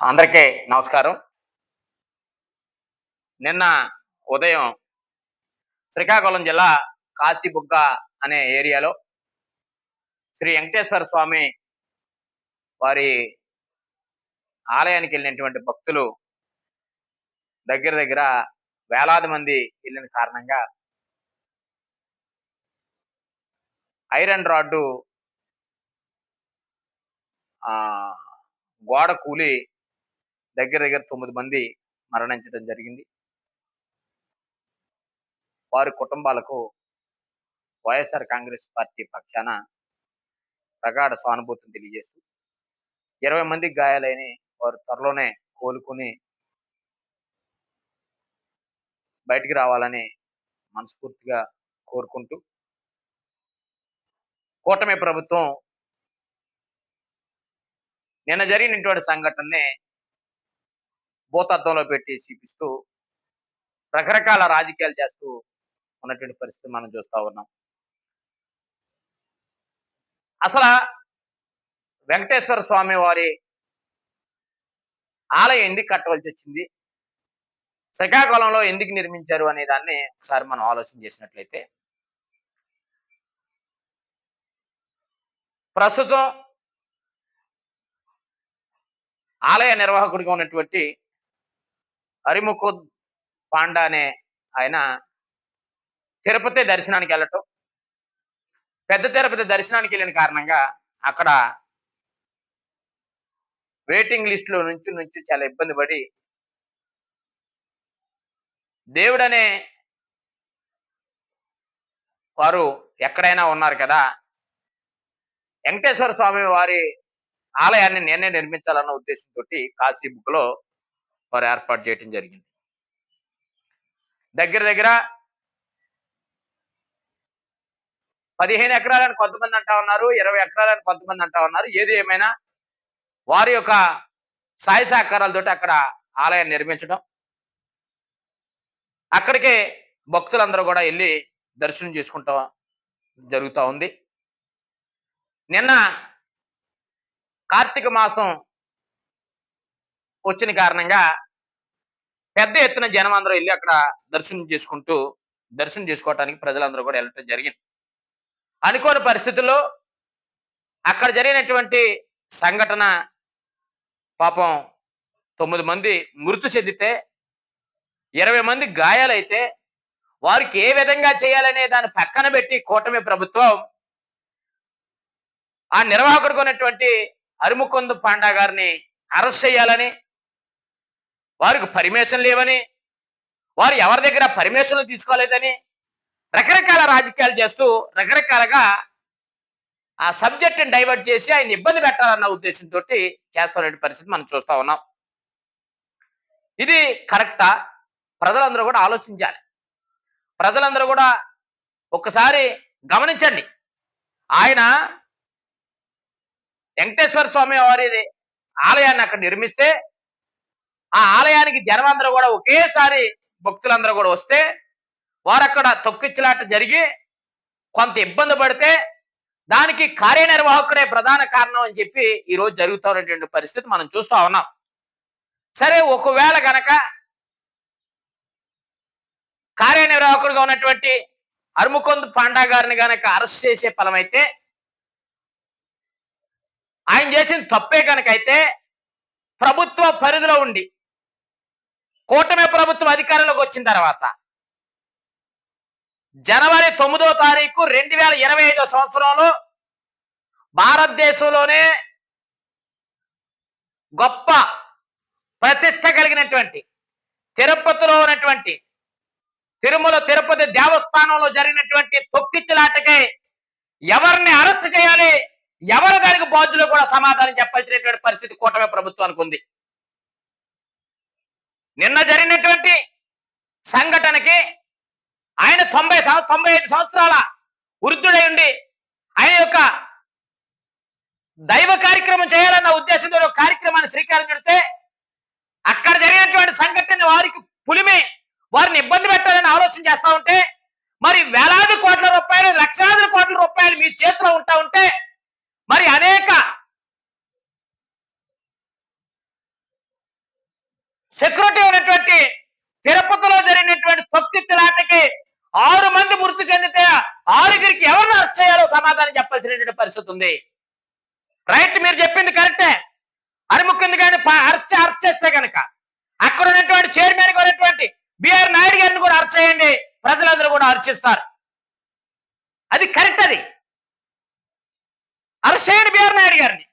అందరికీ నమస్కారం. నిన్న ఉదయం శ్రీకాకుళం జిల్లా కాశీబుగ్గ అనే ఏరియాలో శ్రీ వెంకటేశ్వర స్వామి వారి ఆలయానికి వెళ్ళినటువంటి భక్తులు దగ్గర దగ్గర వేలాది మంది వెళ్ళిన కారణంగా ఐరన్ రాడ్డు గోడ కూలి దగ్గర దగ్గర తొమ్మిది మంది మరణించడం జరిగింది. వారి కుటుంబాలకు వైఎస్ఆర్ కాంగ్రెస్ పార్టీ పక్షాన ప్రగాఢ సానుభూతిని తెలియజేస్తూ ఇరవై మంది గాయాలైన వారు త్వరలోనే కోలుకుని బయటికి రావాలని మనస్ఫూర్తిగా కోరుకుంటూ కూటమి ప్రభుత్వం నిన్న జరిగినటువంటి సంఘటనని భూతత్వంలో పెట్టి చూపిస్తూ రకరకాల రాజకీయాలు చేస్తూ ఉన్నటువంటి పరిస్థితి మనం చూస్తా ఉన్నాం. అసలు వెంకటేశ్వర స్వామి వారి ఆలయం ఎందుకు కట్టవలసి వచ్చింది? శ్రీకాకుళంలో ఎందుకు నిర్మించారు అనే దాన్ని ఒకసారి మనం ఆలోచన చేసినట్లయితే ప్రస్తుతం ఆలయ నిర్వాహకుడిగా ఉన్నటువంటి హరిముఖుద్ పాండా అనే ఆయన తిరుపతి దర్శనానికి వెళ్ళటం. పెద్ద తిరుపతి దర్శనానికి వెళ్ళిన కారణంగా అక్కడ వెయిటింగ్ లిస్ట్లో నుంచి నుంచి చాలా ఇబ్బంది పడి దేవుడనే వారు ఎక్కడైనా ఉన్నారు కదా వెంకటేశ్వర స్వామి వారి ఆలయాన్ని నేనే నిర్మించాలన్న ఉద్దేశంతో కాశీ బుక్లో వారు ఏర్పాటు చేయటం జరిగింది. దగ్గర దగ్గర పదిహేను ఎకరాలని కొంతమంది అంటా ఉన్నారు ఇరవై ఎకరాలని కొంతమంది అంటా ఉన్నారు. ఏది ఏమైనా వారి యొక్క సాయ సహకారాలతోటి అక్కడ ఆలయం నిర్మించడం అక్కడికి భక్తులందరూ కూడా వెళ్ళి దర్శనం చేసుకుంటా జరుగుతూ ఉంది. నిన్న కార్తీక మాసం వచ్చిన కారణంగా పెద్ద ఎత్తున జనం అందరూ వెళ్ళి అక్కడ దర్శనం చేసుకుంటూ దర్శనం చేసుకోవటానికి ప్రజలందరూ కూడా వెళ్ళటం జరిగింది. అనుకోని పరిస్థితుల్లో అక్కడ జరిగినటువంటి సంఘటన పాపం తొమ్మిది మంది మృతి చెందితే ఇరవై మంది గాయాలైతే వారికి ఏ విధంగా చేయాలనే దాన్ని పక్కన పెట్టి కూటమి ప్రభుత్వం ఆ నిర్వాహకుడికి ఉన్నటువంటి అరుముకొందు పాండా గారిని అరెస్ట్ చేయాలని వారికి పర్మిషన్ లేవని వారు ఎవరి దగ్గర పర్మిషన్లు తీసుకోలేదని రకరకాల రాజకీయాలు చేస్తూ రకరకాలుగా ఆ సబ్జెక్ట్ని డైవర్ట్ చేసి ఆయన ఇబ్బంది పెట్టాలన్న ఉద్దేశంతో చేస్తున్న పరిస్థితి మనం చూస్తూ ఉన్నాం. ఇది కరెక్టా? ప్రజలందరూ కూడా ఆలోచించాలి. ప్రజలందరూ కూడా ఒక్కసారి గమనించండి. ఆయన వెంకటేశ్వర స్వామి వారి ఆలయాన్ని అక్కడ నిర్మిస్తే ఆ ఆలయానికి జనమందరూ కూడా ఒకేసారి భక్తులందరూ కూడా వస్తే వారు అక్కడ తొక్కిచ్చలాట జరిగి కొంత ఇబ్బంది పడితే దానికి కార్యనిర్వాహకుడే ప్రధాన కారణం అని చెప్పి ఈ రోజు జరుగుతున్నటువంటి పరిస్థితి మనం చూస్తా ఉన్నాం. సరే ఒకవేళ గనక కార్యనిర్వాహకుడిగా ఉన్నటువంటి అరుముకొందు పాండా గారిని గనక అరెస్ట్ చేసే ఫలమైతే ఆయన చేసిన తప్పే కనుక అయితే ప్రభుత్వ పరిధిలో ఉండి కూటమి ప్రభుత్వం అధికారంలోకి వచ్చిన తర్వాత జనవరి తొమ్మిదో తారీఖు రెండు వేల ఇరవై ఐదో సంవత్సరంలో భారతదేశంలోనే గొప్ప ప్రతిష్ట కలిగినటువంటి తిరుపతిలో ఉన్నటువంటి తిరుమల తిరుపతి దేవస్థానంలో జరిగినటువంటి తొక్కిచ్చులాటకే ఎవరిని అరెస్ట్ చేయాలి ఎవరు దానికి బాధ్యులు కూడా సమాధానం చెప్పాల్సినటువంటి పరిస్థితి కూటమి ప్రభుత్వానికి ఉంది. నిన్న జరిగినటువంటి సంఘటనకి ఆయన తొంభై తొంభై ఐదు సంవత్సరాల వృద్ధుడై ఉండి ఆయన యొక్క దైవ కార్యక్రమం చేయాలన్న ఉద్దేశంతో ఒక కార్యక్రమాన్ని శ్రీకారం చుడితే అక్కడ జరిగినటువంటి సంఘటన వారికి పులిమి వారిని ఇబ్బంది పెట్టాలని ఆలోచన చేస్తా ఉంటే మరి వేలాది కోట్ల రూపాయలు లక్షలాది కోట్ల రూపాయలు మీ చేతిలో ఉంటా ఉంటే మరి అనేక సెక్యూరిటీ ఉన్నటువంటి తిరుపతిలో జరిగినటువంటి ఆరు మంది మృతి చెందితే ఆరుగురికి ఎవరిని అరెస్ట్ చేయాలో సమాధానం చెప్పాల్సినటువంటి పరిస్థితి ఉంది. రైట్ మీరు చెప్పింది కరెక్టే. అరిముక్కుంది కానీ అరెస్ట్ అరెస్ట్ చేస్తే కనుక అక్కడ ఉన్నటువంటి చైర్మన్ ఉన్నటువంటి బిఆర్ నాయుడు గారిని కూడా అరెస్ట్ చేయండి. ప్రజలందరూ కూడా అర్చిస్తారు అది కరెక్ట్ అది. అరెస్ట్ చేయండి బిఆర్ నాయుడు గారిని.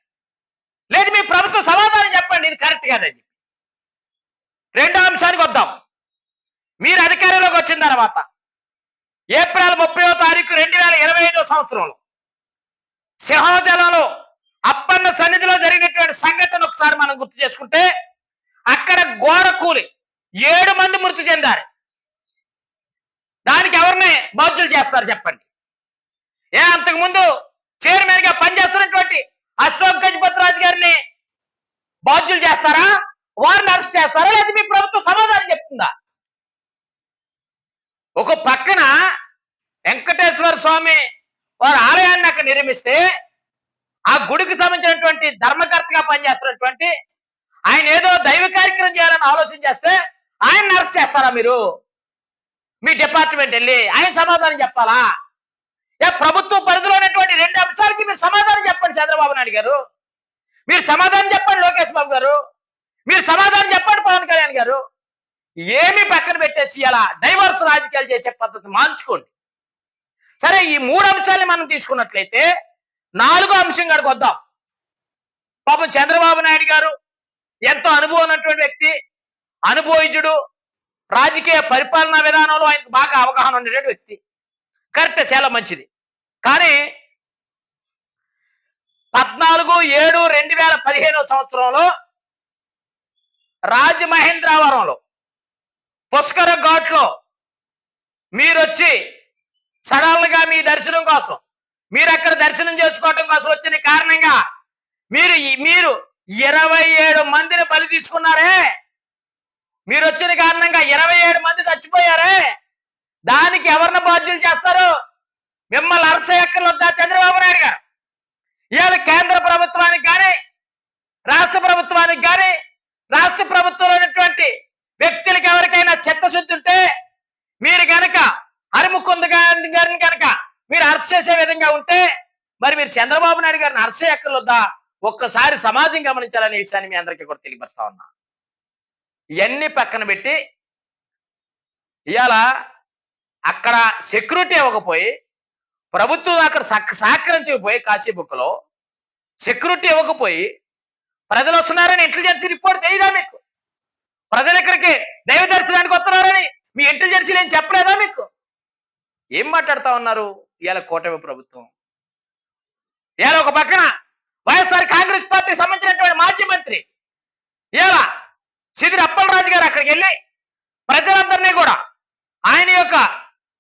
లేదు మీ ప్రభుత్వం సమాధానం చెప్పండి. ఇది కరెక్ట్ కాదని రెండో అంశానికి వద్దాం. మీరు అధికారంలోకి వచ్చిన తర్వాత ఏప్రిల్ ముప్పైవ తారీఖు రెండు వేల ఇరవై ఐదో సంవత్సరంలో సింహాచలంలో అప్పన్న సన్నిధిలో జరిగినటువంటి సంఘటన ఒకసారి మనం గుర్తు చేసుకుంటే అక్కడ గోడ కూలి ఏడు మంది మృతి చెందారు. దానికి ఎవరిని బాధ్యులు చేస్తారు చెప్పండి? ఏ అంతకు ముందు చైర్మన్గా పనిచేస్తున్నటువంటి అశోక్ గజపతిరాజు గారిని బాధ్యులు చేస్తారా? వారిని అరెస్ట్ చేస్తారా? లేదా మీ ప్రభుత్వం సమాధానం చెప్తుందా? ఒక పక్కన వెంకటేశ్వర స్వామి వారి ఆలయాన్ని అక్కడ నిర్మిస్తే ఆ గుడికి సంబంధించినటువంటి ధర్మకర్తగా పనిచేస్తున్నటువంటి ఆయన ఏదో దైవ కార్యక్రమం చేయాలని ఆలోచన చేస్తే ఆయన నర్స్ చేస్తారా మీరు? మీ డిపార్ట్మెంట్ వెళ్ళి ఆయన సమాధానం చెప్పాలా? ఏ ప్రభుత్వ పరిధిలో ఉన్నటువంటి రెండు అంశాలకి మీరు సమాధానం చెప్పండి చంద్రబాబు నాయుడు గారు. మీరు సమాధానం చెప్పండి లోకేష్ బాబు గారు. మీరు సమాధానం చెప్పండి పవన్ కళ్యాణ్ గారు. ఏమి పక్కన పెట్టేసి అలా డైవర్స్ రాజకీయాలు చేసే పద్ధతి మార్చుకోండి. సరే ఈ మూడు అంశాలని మనం తీసుకున్నట్లయితే నాలుగో అంశం కాడికి వద్దాం. పాపం చంద్రబాబు నాయుడు గారు ఎంతో అనుభవం ఉన్నటువంటి వ్యక్తి అనుభవించుడు రాజకీయ పరిపాలనా విధానంలో ఆయనకు బాగా అవగాహన ఉండేటువంటి వ్యక్తి. కరెక్ట్ చాలా మంచిది. కానీ పద్నాలుగు ఏడు రెండు వేల పదిహేనవ సంవత్సరంలో రాజమహేంద్రవరంలో పుష్కర ఘాట్లో మీరొచ్చి సడన్ మీ దర్శనం కోసం మీరు అక్కడ దర్శనం చేసుకోవటం కోసం వచ్చిన కారణంగా మీరు మీరు ఇరవై ఏడు మందిని బలి తీసుకున్నారే. మీరు వచ్చిన కారణంగా ఇరవై ఏడు మంది చచ్చిపోయారే. దానికి ఎవరిని బాధ్యులు చేస్తారు? మిమ్మల్ని అరస ఎక్కర్లొద్దా చంద్రబాబు నాయుడు గారు? ఇవాళ కేంద్ర ప్రభుత్వానికి కానీ రాష్ట్ర ప్రభుత్వానికి కానీ రాష్ట్ర ప్రభుత్వంలో ఉన్నటువంటి వ్యక్తులకు ఎవరికైనా చిత్తశుద్ధి ఉంటే మీరు గనక హరిముకుంద గారిని కనుక మీరు అరెస్ట్ చేసే విధంగా ఉంటే మరి మీరు చంద్రబాబు నాయుడు గారిని అరెస్ట్ చేయక్కర్లొద్దా? ఒక్కసారి సమాజం గమనించాలనే విషయాన్ని మీ అందరికీ కూడా తెలియపరుస్తా ఉన్నా. ఇవన్నీ పక్కన పెట్టి ఇవాళ అక్కడ సెక్యూరిటీ ఇవ్వకపోయి ప్రభుత్వం అక్కడ సక్ సహకరించకపోయి కాశీబుక్లో సెక్యూరిటీ ఇవ్వకపోయి ప్రజలు వస్తున్నారని ఇంటెలిజెన్స్ రిపోర్ట్ తెలియదా మీకు? ప్రజలు ఇక్కడికి దైవ దర్శనానికి వస్తున్నారని మీ ఇంటెలిజెన్సీ నేను చెప్పలేదా మీకు? ఏం మాట్లాడుతా ఉన్నారు? ఇవాళ కూటమి ప్రభుత్వం. ఇవాళ ఒక పక్కన వైఎస్ఆర్ కాంగ్రెస్ పార్టీ సంబంధించినటువంటి మాజీ మంత్రి ఇవాళ సిదిరి అప్పలరాజు గారు అక్కడికి వెళ్ళి ప్రజలందరినీ కూడా ఆయన యొక్క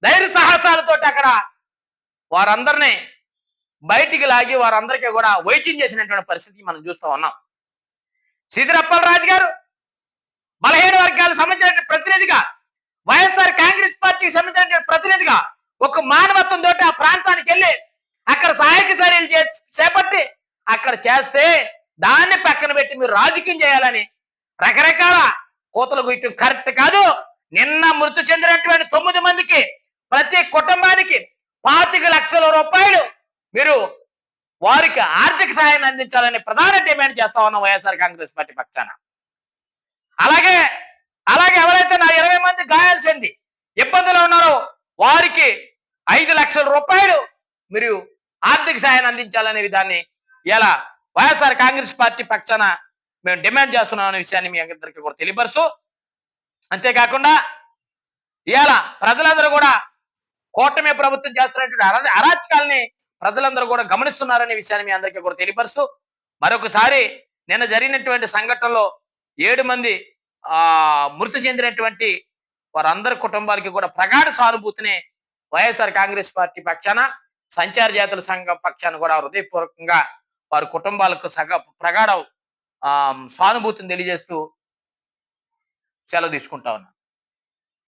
ధైర్య సాహసాలతో అక్కడ వారందరినీ బయటికి లాగి వారందరికీ కూడా వైద్యం చేసినటువంటి పరిస్థితి మనం చూస్తూ ఉన్నాం. సిదిరి అప్పలరాజు గారు బలహీన వర్గాలకు సంబంధించిన ప్రతినిధిగా వైఎస్ఆర్ కాంగ్రెస్ పార్టీకి సంబంధించిన ప్రతినిధిగా ఒక మానవత్వం తోటి ఆ ప్రాంతానికి వెళ్ళి అక్కడ సహాయక చర్యలు చేపట్టి అక్కడ చేస్తే దాన్ని పక్కన పెట్టి మీరు రాజకీయం చేయాలని రకరకాల కోతలు గుయ్యటం కరెక్ట్ కాదు. నిన్న మృతి చెందినటువంటి తొమ్మిది మందికి ప్రతి కుటుంబానికి పాతిక లక్షల రూపాయలు మీరు వారికి ఆర్థిక సహాయాన్ని అందించాలని ప్రధాన డిమాండ్ చేస్తా ఉన్నాం వైఎస్ఆర్ కాంగ్రెస్ పార్టీ పక్షాన. అలాగే అలాగే ఎవరైతే నా ఇరవై మంది గాయాలు చెంది ఇబ్బందులు ఉన్నారో వారికి ఐదు లక్షల రూపాయలు మీరు ఆర్థిక సహాయాన్ని అందించాలనే విధాన్ని ఇలా వైఎస్ఆర్ కాంగ్రెస్ పార్టీ పక్షాన మేము డిమాండ్ చేస్తున్నాం అనే విషయాన్ని మీ అందరికీ కూడా తెలియపరుస్తూ అంతేకాకుండా ఇవాళ ప్రజలందరూ కూడా కూటమి ప్రభుత్వం చేస్తున్నటువంటి అరాచకాలని ప్రజలందరూ కూడా గమనిస్తున్నారనే విషయాన్ని మీ అందరికీ కూడా తెలియపరుస్తూ మరొకసారి నిన్న జరిగినటువంటి సంఘటనలో ఏడు మంది ఆ మృతి చెందినటువంటి వారందరి కుటుంబాలకి కూడా ప్రగాఢ సానుభూతిని వైఎస్ఆర్ కాంగ్రెస్ పార్టీ పక్షాన సంచార జాతుల సంఘం పక్షాన కూడా హృదయపూర్వకంగా వారి కుటుంబాలకు సగ ప్రగాఢ ఆ, సానుభూతిని తెలియజేస్తూ సెలవు తీసుకుంటా ఉన్నా